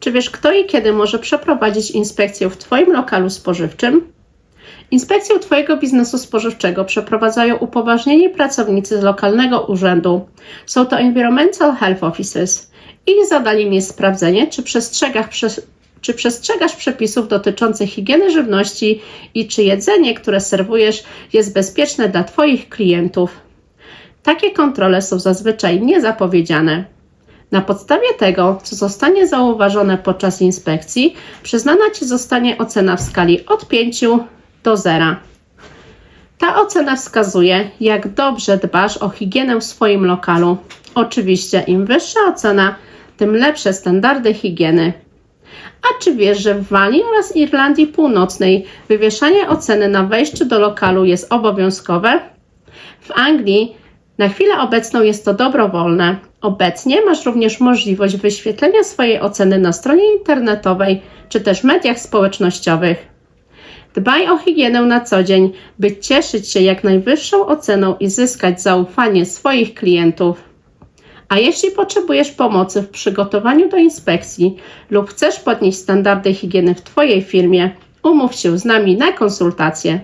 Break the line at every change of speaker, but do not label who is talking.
Czy wiesz, kto i kiedy może przeprowadzić inspekcję w Twoim lokalu spożywczym? Inspekcję Twojego biznesu spożywczego przeprowadzają upoważnieni pracownicy z lokalnego urzędu. Są to Environmental Health Officers. Ich zadaniem jest sprawdzenie, czy przestrzegasz, przes- czy przestrzegasz przepisów dotyczących higieny żywności i czy jedzenie, które serwujesz, jest bezpieczne dla Twoich klientów. Takie kontrole są zazwyczaj niezapowiedziane. Na podstawie tego, co zostanie zauważone podczas inspekcji, przyznana Ci zostanie ocena w skali od 5 do 0. Ta ocena wskazuje, jak dobrze dbasz o higienę w swoim lokalu. Oczywiście, im wyższa ocena, tym lepsze standardy higieny. A czy wiesz, że w Walii oraz Irlandii Północnej wywieszanie oceny na wejściu do lokalu jest obowiązkowe? W Anglii na chwilę obecną jest to dobrowolne. Obecnie masz również możliwość wyświetlenia swojej oceny na stronie internetowej czy też mediach społecznościowych. Dbaj o higienę na co dzień, by cieszyć się jak najwyższą oceną i zyskać zaufanie swoich klientów. A jeśli potrzebujesz pomocy w przygotowaniu do inspekcji lub chcesz podnieść standardy higieny w Twojej firmie, umów się z nami na konsultację.